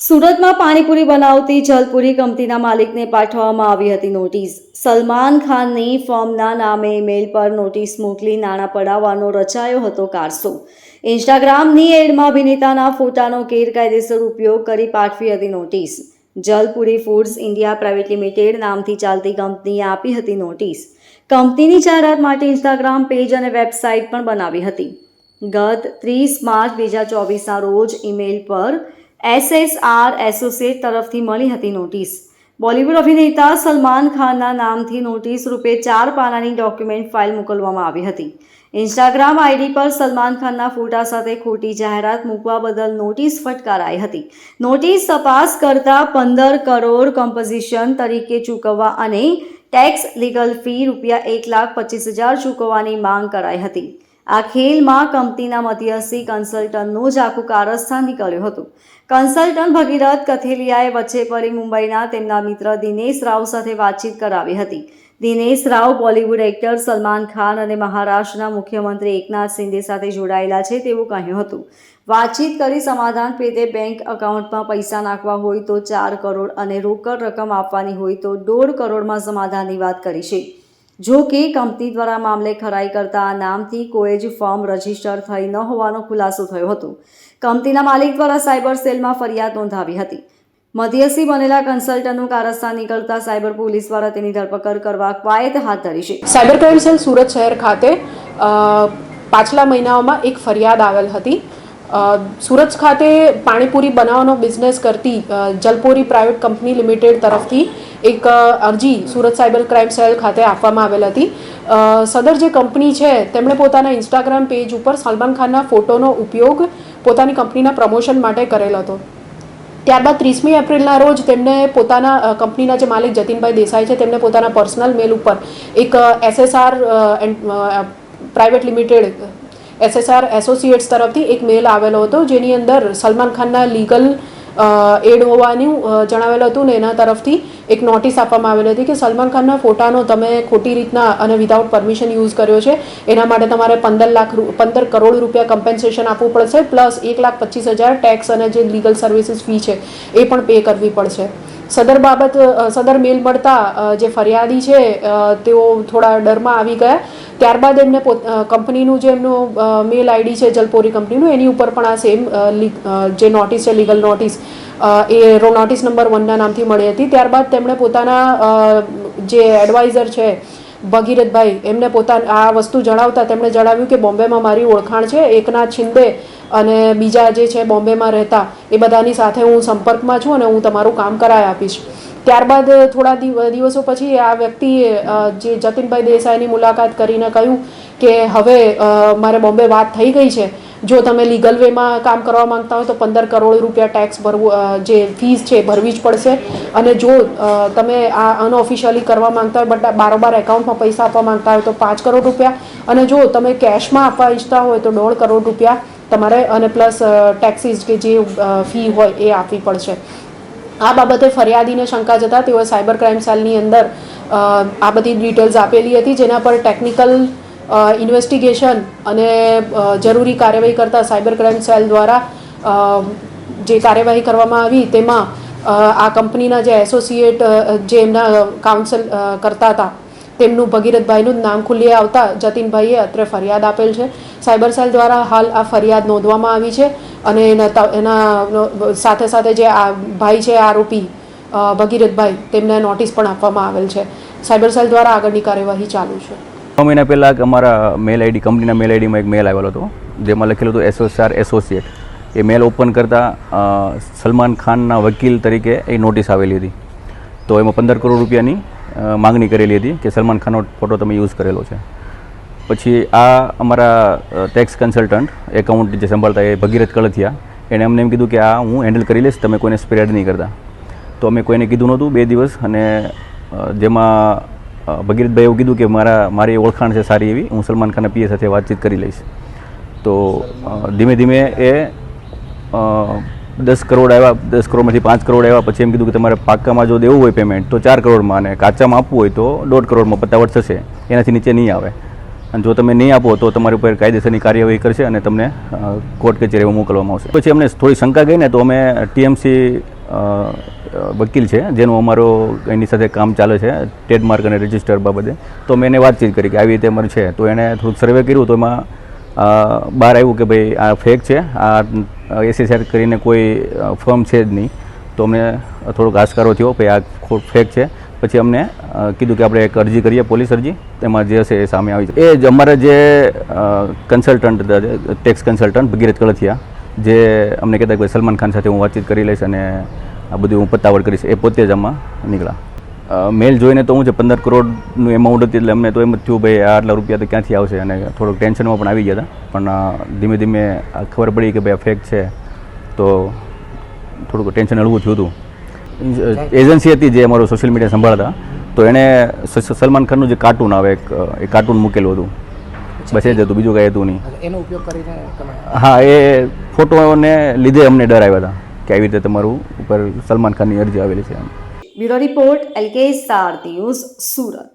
સુરતમાં પાણીપુરી બનાવતી જલપુરી કંપનીના માલિકને પાઠવવામાં આવી હતી નોટિસ. સલમાન ખાનની ફોર્મના નામે ઈમેલ પર નોટિસ મોકલી નાણાં પડાવવાનો રચાયો હતો કારસો. ઇન્સ્ટાગ્રામની એડમાં અભિનેતાના ફોટાનો ગેરકાયદેસર ઉપયોગ કરી પાઠવી હતી notice. Jalpuri foods India private limited નામથી ચાલતી કંપનીએ આપી હતી નોટિસ. કંપનીની જાહેરાત માટે ઇન્સ્ટાગ્રામ પેજ અને વેબસાઇટ પણ બનાવી હતી. ગત ત્રીસ માર્ચ બે હજાર ચોવીસના રોજ ઈમેલ પર એસએસઆર એસોસિએટ તરફથી મળી હતી નોટિસ બોલિવૂડ અભિનેતા સલમાન ખાનના નામથી નોટિસ રૂપે ચાર પાનાની ડોક્યુમેન્ટ ફાઇલ મોકલવામાં આવી હતી. ઇન્સ્ટાગ્રામ આઈડી પર સલમાન ખાનના ફોટા સાથે ખોટી જાહેરાત મૂકવા બદલ નોટિસ ફટકારાઈ હતી. નોટિસ તપાસ કરતા પંદર કરોડ કમ્પોઝિશન તરીકે ચૂકવવા અને ટેક્સ લીગલ ફી રૂપિયા એક લાખ પચીસ હજાર ચૂકવવાની માંગ કરાઈ હતી. આ ખેલમાં કંપનીના મધ્યસ્થી કન્સલ્ટન્ટનું જ આખું કારસ્થાન નીકળ્યું હતું. કન્સલ્ટન્ટ ભગીરથ કથેલિયાએ વચ્ચે પરી મુંબઈના તેમના મિત્ર દિનેશ રાવ સાથે વાતચીત કરાવી હતી. દિનેશ રાવ બોલિવૂડ એક્ટર સલમાન ખાન અને મહારાષ્ટ્રના મુખ્યમંત્રી એકનાથ શિંદે સાથે જોડાયેલા છે તેવું કહ્યું હતું. વાતચીત કરી સમાધાન પેટે બેંક એકાઉન્ટમાં પૈસા નાખવા હોય તો ચાર કરોડ અને રોકડ રકમ આપવાની હોય તો દોઢ કરોડમાં સમાધાનની વાત કરી છે. જો કે કંપની દ્વારા મામલે ખરાઈ કરતા આ નામથી કોઈ જ ફોર્મ રજિસ્ટર થઈ ન હોવાનો ખુલાસો થયો હતો. કંપનીના માલિક દ્વારા સાયબર સેલમાં ફરિયાદ નોંધાવી હતી. મધ્યસ્થી બનેલા કન્સલ્ટન્ટનું કારસ્તાન નીકળતા સાયબર પોલીસ દ્વારા તેની ધરપકડ કરવા કવાયત હાથ ધરી છે. સાયબર ક્રાઇમ સેલ સુરત શહેર ખાતે પાછલા મહિનાઓમાં એક ફરિયાદ આવેલ હતી. સુરત ખાતે પાણીપુરી બનાવવાનો બિઝનેસ કરતી જલપોરી પ્રાઇવેટ કંપની લિમિટેડ તરફથી એક અરજી સુરત સાયબર ક્રાઇમ સેલ ખાતે આપવામાં આવેલ હતી. સદર જે કંપની છે, તેમણે પોતાના ઇન્સ્ટાગ્રામ પેજ ઉપર સલમાન ખાનના ફોટોનો ઉપયોગ પોતાની કંપનીના પ્રમોશન માટે કરેલ હતો. ત્યારબાદ ત્રીસમી એપ્રિલના રોજ તેમને પોતાના કંપનીના જે માલિક જતીનભાઈ દેસાઈ છે, તેમને પોતાના પર્સનલ મેલ ઉપર એક SSR private limited, SSR associates તરફથી એક મેલ આવેલો હતો, જેની અંદર સલમાન ખાનના લીગલ એડ હોવાનું જણાવેલું હતું ને એના તરફથી એક નોટિસ આપવામાં આવેલી હતી કે સલમાન ખાનના ફોટાનો તમે ખોટી રીતના અને વિધાઉટ પરમિશન યુઝ કર્યો છે. એના માટે તમારે પંદર લાખ પંદર કરોડ રૂપિયા કમ્પેન્સેશન આપવું પડશે પ્લસ એક લાખ પચીસ હજાર ટેક્સ અને જે લીગલ સર્વિસીસ ફી છે, એ પણ પે કરવી પડશે. સદર બાબત સદર મેલ મળતા જે ફરિયાદી છે તેઓ થોડા ડરમાં આવી ગયા. ત્યારબાદ એમને કંપનીનું જે એમનું મેલ આઈડી છે, જલપોરી કંપનીનું, એની ઉપર પણ આ સેમ જે નોટિસ છે લીગલ નોટિસ એ રો નોટિસ નંબર વનના નામથી મળી હતી. ત્યારબાદ તેમણે પોતાના જે એડવાઇઝર છે ભગીરથભાઈ, એમને પોતા આ વસ્તુ જણાવતા તેમણે જણાવ્યું કે બોમ્બેમાં મારી ઓળખાણ છે, એકનાથ શિંદે અને બીજા જે છે બોમ્બેમાં રહેતા, એ બધાની સાથે હું સંપર્કમાં છું અને હું તમારું કામ કરાવી આપીશ. ત્યારબાદ થોડા દિવ- દિવસો પછી આ વ્યક્તિએ જે જતીનભાઈ દેસાઈની મુલાકાત કરીને કહ્યું કે હવે મારે બોમ્બે વાત થઈ ગઈ છે. જો તમે લીગલ વેમાં કામ કરવા માંગતા હોય તો પંદર કરોડ રૂપિયા ટેક્સ ભરવું જે ફીસ છે ભરવી જ પડશે. અને જો તમે આ અનઓફિશિયલી કરવા માંગતા હોય, બટ બારોબાર એકાઉન્ટમાં પૈસા આપવા માંગતા હોય તો પાંચ કરોડ રૂપિયા. અને જો તમે કેશમાં આપવા ઈચ્છતા હોય તો દોઢ કરોડ રૂપિયા તમારે, અને પ્લસ ટેક્સીસ કે જે ફી હોય એ આપવી પડશે. આ બાબતે ફરિયાદીને શંકા જતા તેઓએ સાયબર ક્રાઇમ સેલની અંદર આ બધી ડિટેલ્સ આપેલી હતી, જેના પર ટેકનિકલ ઇન્વેસ્ટિગેશન અને જરૂરી કાર્યવાહી કરતા સાયબર ક્રાઇમ સેલ દ્વારા જે કાર્યવાહી કરવામાં આવી તેમાં આ કંપનીના જે એસોસિએટ જે એમના કાઉન્સલ કરતા હતા, તેમનું ભગીરથભાઈનું જ નામ ખુલ્લી આવતા જતીનભાઈએ અત્રે ફરિયાદ આપેલ છે. સાયબર સેલ દ્વારા હાલ આ ફરિયાદ નોંધવામાં આવી છે અને એના એના સાથે સાથે જે આ ભાઈ છે, આરોપી ભગીરથભાઈ, તેમને નોટિસ પણ આપવામાં આવેલ છે. સાયબર સેલ દ્વારા આગળની કાર્યવાહી ચાલુ છે. છ મહિના પહેલાં અમારા મેલ આઈડી કંપનીના મેલ આઈડીમાં એક મેલ આવેલો હતો, જેમાં લખેલું હતું એસોસિઆર એસોસિએટ એ મેલ ઓપન કરતાં સલમાન ખાનના વકીલ તરીકે એ નોટિસ આવેલી હતી. તો એમાં પંદર કરોડ રૂપિયાની માગણી કરેલી હતી કે સલમાન ખાનનો ફોટો તમે યુઝ કરેલો છે. પછી આ અમારા ટેક્સ કન્સલ્ટન્ટ એકાઉન્ટ જે સંભાળતા એ ભગીરથ કળથિયા એણે અમને એમ કીધું કે આ હું હેન્ડલ કરી લઈશ, તમે કોઈને સ્પ્રેડ નહીં કરતા. તો અમે કોઈને કીધું નહોતું, બે દિવસ અને જેમાં ભગીરથભાઈ એવું કીધું કે મારા, મારી ઓળખાણ છે સારી એવી, હું સલમાન ખાનના પીએ સાથે વાતચીત કરી લઈશ. તો ધીમે ધીમે એ દસ કરોડ આવ્યા, દસ કરોડમાંથી પાંચ કરોડ આવ્યા, પછી એમ કીધું કે તમારે પાક્કામાં જો દેવું હોય પેમેન્ટ તો ચાર કરોડમાં અને કાચામાં આપવું હોય તો દોઢ કરોડમાં પતાવટ થશે. એનાથી નીચે નહીં આવે. અને જો તમે નહીં આપો તો તમારી ઉપર કાયદેસરની કાર્યવાહી કરશે અને તમને કોર્ટ કચેરીમાં મોકલવામાં આવશે. પછી અમને થોડી શંકા ગઈ ને, તો અમે ટીએમસી વકીલ છે, જેનું અમારો એની સાથે કામ ચાલે છે, ટ્રેડમાર્ક અને રજિસ્ટર બાબતે. તો મેં એને વાતચીત કરી કે આવી રીતે અમારે છે. તો એણે થોડુંક સર્વે કર્યું, તો એમાં બહાર આવ્યું કે ભાઈ આ ફેક છે, આ એસીસીઆર કરીને કોઈ ફર્મ છે જ નહીં. તો અમને થોડોક આશકારો થયો, ભાઈ, આ ખોટ ફેક છે. પછી અમને કીધું કે આપણે એક અરજી કરીએ, પોલીસ અરજી, તેમાં જે હશે એ સામે આવી જાય એ જ અમારા જે consultant tax consultant Bhagirath Kalathiya જે અમને કહેતા કે ભાઈ, સલમાન ખાન સાથે હું વાતચીત કરી લઈશ અને આ બધું હું પત્તાવડ કરીશ. એ પોતે જ આમાં નીકળ્યા. મેલ જોઈને તો હું છે પંદર કરોડનું એમાઉન્ટ હતી એટલે અમને તો એમ જ થયું ભાઈ આટલા રૂપિયા તો ક્યાંથી આવશે? અને થોડોક ટેન્શનમાં પણ આવી ગયા હતા. પણ ધીમે ધીમે ખબર પડી કે ભાઈ આ ફેક છે. તો થોડુંક ટેન્શન હળવું થયું હતું. એજન્સી હતી જે અમારું સોશિયલ મીડિયા સંભાળતા. તો એણે સલમાન ખાનનું જે કાર્ટૂન આવે એક એ કાર્ટૂન મૂકેલું હતું. બસ એ જ હતું બીજું કાંઈ હતું નહીં. હા એ ફોટોને લીધે અમને ડર આવ્યા હતા. કે આવી રીતે તમારું ઉપર સલમાન ખાનની અરજી આવેલી છે bureau report L K star news, Surat.